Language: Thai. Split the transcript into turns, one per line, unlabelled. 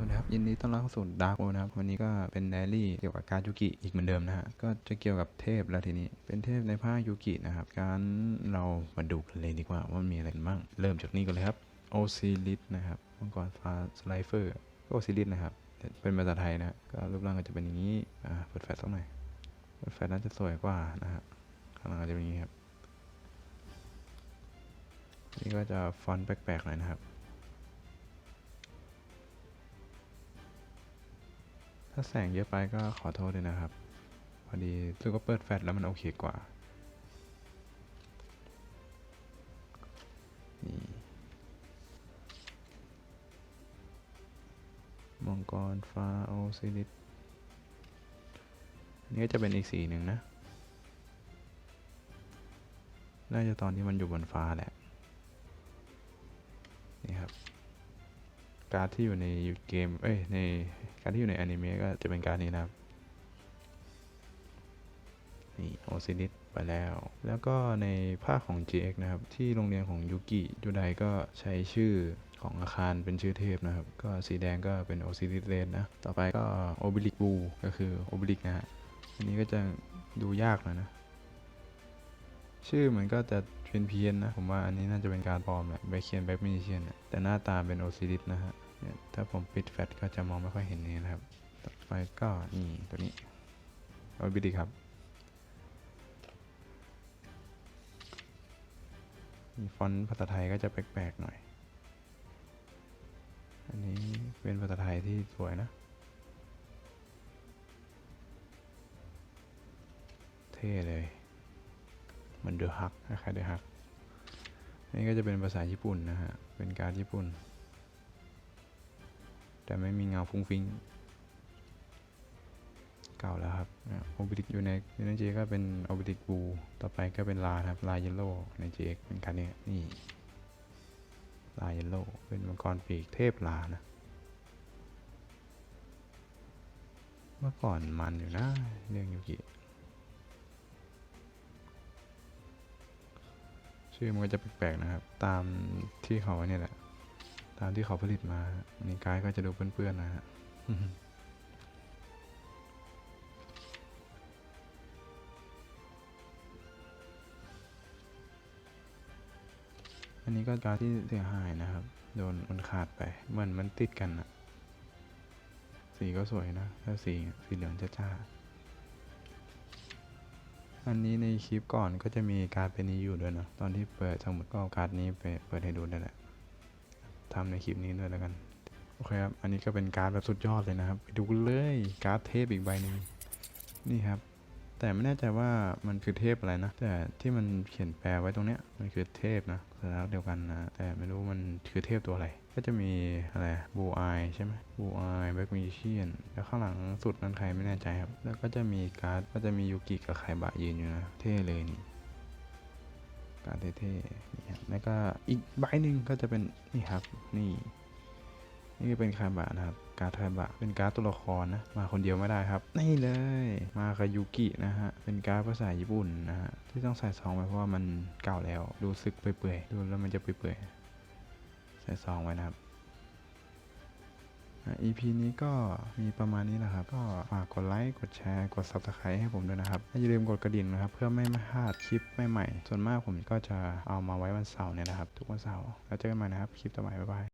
สวัสดีครับยินดีต้อนรับเข้าสู่ดาร์กโอนะครับวันนี้ก็เป็นไดอารี่เกี่ยวกับการยูกิอีกเหมือนเดิมนะฮะก็จะเกี่ยวกับเทพแล้วทีนี้ เป็นเทพในภาคยูกินะครับการเรามาดูกันเลยดีกว่าว่ามันมีอะไรบ้างเริ่มจากนี้กันเลยครับโอซิลิสนะครับมังกรฟ้าสไลเฟอร์ก็โอซิลิสนะครับเป็นภาษาไทยนะก็รูปร่างก็จะเป็นอย่างนี้อ่าเปิดแฟลชสักหน่อยเปิดแฟลชน่าจะสวยกว่านะฮะข้างหลังจะเป็นอย่างนี้ครับนี่ก็จะฟอนต์แปลกๆหน่อยนะครับ ถ้าแสงเยอะไปก็ขอโทษด้วยนะครับ พอดีซูก็เปิดแฟลชแล้วมันโอเคกว่า นี่มังกรฟ้าโอซิลิสอันนี่ก็จะเป็นอีกสีหนึ่งนะ น่าจะตอนที่มันอยู่บนฟ้าแหละ นี่ครับ การ์ดที่อยู่ในเกม เอ้ย ใน การที่อยู่ในอนิเมะก็จะเป็นการนี้นะครับ นี่โอซิลิสไปแล้ว แล้วก็ในภาคของ GX นะครับ ที่โรงเรียนของยูกิยูไดก็ใช้ชื่อของอาคารเป็นชื่อเทพนะครับ ก็สีแดงก็เป็นโอซิลิสเรนนะ ต่อไปก็โอบิลิกบูก็คือโอบิลิกนะฮะ อันนี้ก็จะดูยากหน่อยนะ ชื่อมันก็จะเป็นเพี้ยนนะ ผมว่าอันนี้น่าจะเป็นการปลอมแหละไปเขียนแบ็กมิเชียนแต่หน้าตาเป็นโอซิลิสนะฮะ ถ้าผมปิดแฟลชก็จะมองไม่ค่อยเห็นนี่นะครับ ต่อไปก็นี่ตัวนี้โอบิลิกครับมีฟอนต์ภาษาไทยก็จะแปลกๆหน่อย อันนี้เป็นภาษาไทยที่สวยนะ เท่เลยมันเดือะฮักคล้ายเดือะฮัก นี่ก็จะเป็นภาษาญี่ปุ่นนะฮะ เป็นการญี่ปุ่น แต่ไม่มีเงาฟุ้งฟิ้งเก่าแล้วครับโอบิลิกอยู่ในอยู่ในเจก็เป็นโอบิลิกบูต่อไปก็เป็นลาครับลาเยลโล่ในเจเป็นการดนี้นี่ลาเยลโล่เป็นมังกรปีกเทพลานะเมื่อก่อนมันอยู่นะเรื่องยูกิชื่อมันก็จะแปลกๆนะครับ ตามที่เขาเนี่ยแหละ ตามที่เขาผลิตมาอันนี้กายก็จะดูเปื้อนๆนะฮะอันนี้ก็การดที่เสียหายนะครับ โดนมันขาดไปเหมือนมันติดกันอะสีก็สวยนะถ้าสีสีเหลืองจ้าๆอันนี้ในคลิปก่อนก็จะมีการ์ดเป็นนี้อยู่ด้วยนะตอนที่เปิดสมุดก็เอาการ์ดนี้ไปเปิดให้ดูได้แหละ ทำในคลิปนี้ด้วยแล้วกัน โอเคครับ อันนี้ก็เป็นการ์ดแบบสุดยอดเลยนะครับ ไปดูเลยการ์ดเทพอีกใบหนึ่งนี่ครับ แต่ไม่แน่ใจว่ามันคือเทพอะไรนะ แต่ที่มันเขียนแปลไว้ตรงเนี้ยมันคือเทพนะสลักษณ์เดียวกันนะ แต่ไม่รู้มันคือเทพตัวอะไร ก็จะมีอะไรบูไอใช่ไหมบูไอแบ็กมิเชียนแล้วข้างหลังสุดนั้นใครไม่แน่ใจครับ แล้วก็จะมีการ์ดก็จะมียูกิกับไคบะยืนอยู่นะ เท่เลยนี่ การเท่ๆนี่ครับแล้วก็อีกใบหนึ่งก็จะเป็นนี่ครับนี่นี่เป็นคาบะนะครับ การ์ดคาบะเป็นการ์ดตัวละครนะ มาคนเดียวไม่ได้ครับ นี่เลย มาคายุกินะฮะ เป็นการ์ดภาษาญี่ปุ่นนะฮะ ที่ต้องใส่ซองไปเพราะว่ามันเก่าแล้ว ดูซึกเปื่อยๆ ดูแล้วมันจะเปื่อยๆ ใส่ซองไว้นะครับ EP นี้ก็มีประมาณนี้แหละครับ ก็ฝากกดไลค์ กดแชร์ กด Subscribe ให้ผมด้วยนะครับและอย่าลืมกดกระดิ่งนะครับ เพื่อไม่พลาดคลิปใหม่ๆ ส่วนมากผมก็จะเอามาไว้วันเสาร์เนี่ยนะครับ ทุกวันเสาร์ แล้วเจอกันใหม่นะครับ คลิปต่อไปบ๊ายบาย